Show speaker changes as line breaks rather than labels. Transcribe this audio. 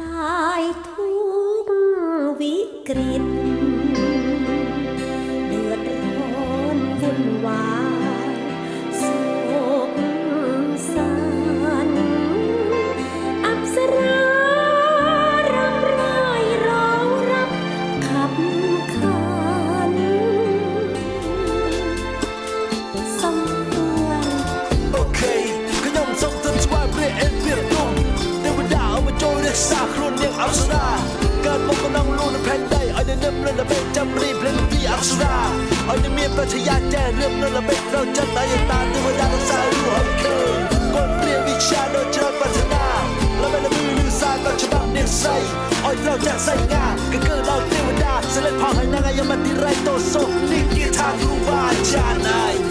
ลายทุกวิกฤต เดือดร้อนวุ่นวาย
อักษราเกิดมงกำลังรู้นแผ่นได้เอาเดินเริ่มเรื่องระเบิดจำรีเพล่นปีอักษราเอาเดินเมียปัญชญาแจ้เรื่องเรื่องระเบิดเราจะตายอางตาที่วดาทักษารู้หอยเกินกดเรียนวิชาโดยเจอปัฒนาแล้วไม่ละมือลือซาก็ฉบับเนียใส่อ้อยเราจะใส่งาก็เกิดเราเทวดาเสล็จพอให้นางยามันที่ไรโตโซนิกิทาครูบาอาจารย์นาย